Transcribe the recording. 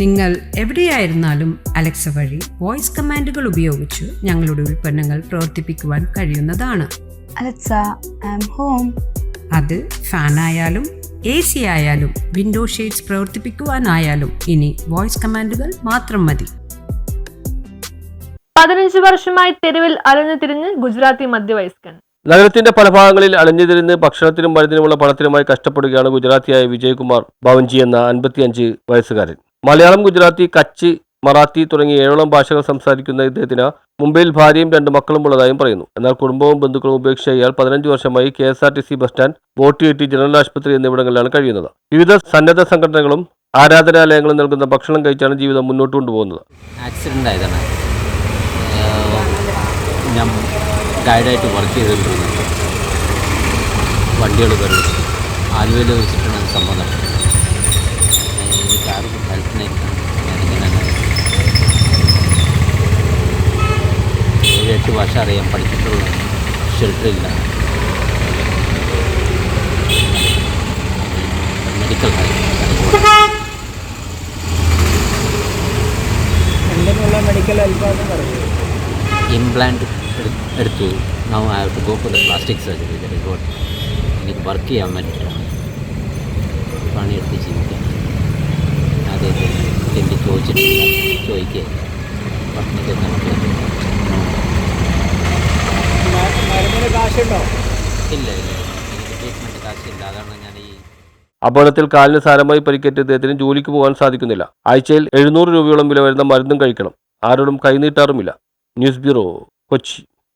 നിങ്ങൾ എവിടെയായിരുന്നാലും അലക്സ വഴി വോയിസ് കമാൻഡുകൾ ഉപയോഗിച്ച് ഞങ്ങളുടെ ഉൽപ്പന്നങ്ങൾ പ്രവർത്തിപ്പിക്കുവാൻ കഴിയുന്നതാണ്. Alexa, I'm home. അത് ഫാനായാലും എ സി ആയാലും വിൻഡോ ഷെയ്ഡ്സ് പ്രവർത്തിപ്പിക്കുവാനായാലും ഇനി വോയിസ് കമാൻഡുകൾ മാത്രം മതി. പതിനഞ്ച് വർഷമായി തെരുവിൽ അലഞ്ഞു തിരിഞ്ഞ് ഗുജറാത്തി മധ്യവയസ്കൻ. നഗരത്തിന്റെ പല ഭാഗങ്ങളിൽ അലഞ്ഞുതിരിഞ്ഞ് ഭക്ഷണത്തിനും മരുന്നിനുമുള്ള പണത്തിനുമായി കഷ്ടപ്പെടുകയാണ് ഗുജറാത്തിയായ വിജയകുമാർ ഭവൻജി എന്ന അൻപത്തിയഞ്ച് വയസ്സുകാരൻ. മലയാളം ഗുജറാത്തി കച്ച് മറാത്തി തുടങ്ങിയ ഏഴോളം ഭാഷകൾ സംസാരിക്കുന്ന ഇദ്ദേഹത്തിന് മുംബൈയിൽ ഭാര്യയും രണ്ട് മക്കളും ഉള്ളതായും പറയുന്നു. എന്നാൽ കുടുംബവും ബന്ധുക്കളും ഉപേക്ഷിച്ച ഇയാൾ പതിനഞ്ച് വർഷമായി K S R T C bus stand ബോട്ടിയെട്ടി general ആശുപത്രി എന്നിവിടങ്ങളിലാണ് കഴിയുന്നത്. വിവിധ സന്നദ്ധ സംഘടനകളും ആരാധനാലയങ്ങളും നൽകുന്ന ഭക്ഷണം കഴിച്ചാണ് ജീവിതം മുന്നോട്ട് കൊണ്ടുപോകുന്നത്. ആക്സിഡന്റ് ആയതാണ്. ഞാൻ ഗൈഡായിട്ട് വർക്ക് ചെയ്തിട്ടുണ്ട് വണ്ടികൾ കയറി ആലുവയിൽ വെച്ചിട്ടാണ് എട്ട് ഭാഷ അറിയാൻ പഠിച്ചിട്ടുള്ള ഷെൽട്ടറില്ല. മെഡിക്കൽ ഹെൽപ്പ് ഇംപ്ലാന്റ് എടുത്തു. Now I have to go for the plastic surgery that is what എനിക്ക് വർക്ക് ചെയ്യാൻ വേണ്ടിയിട്ടാണ് പണിയെടുത്ത് ജീവിക്കാൻ. എനിക്ക് ചോദിച്ചിട്ടില്ല. ചോദിക്കുക പറഞ്ഞിട്ട് നമുക്ക് ഇല്ല ഇല്ല എനിക്ക് ട്രീറ്റ്മെന്റ് കാശില്ല. അതാണ് ഞാൻ ഈ അപകടത്തിൽ കാലിന് സാരമായി പരിക്കേറ്റ ഇദ്ദേഹത്തിന് ജോലിക്ക് പോകാൻ സാധിക്കുന്നില്ല. ആഴ്ചയിൽ എഴുന്നൂറ് രൂപയോളം വില വരുന്ന മരുന്നും കഴിക്കണം. ആരോടും കൈനീട്ടാറുമില്ല. News bureau Kochi.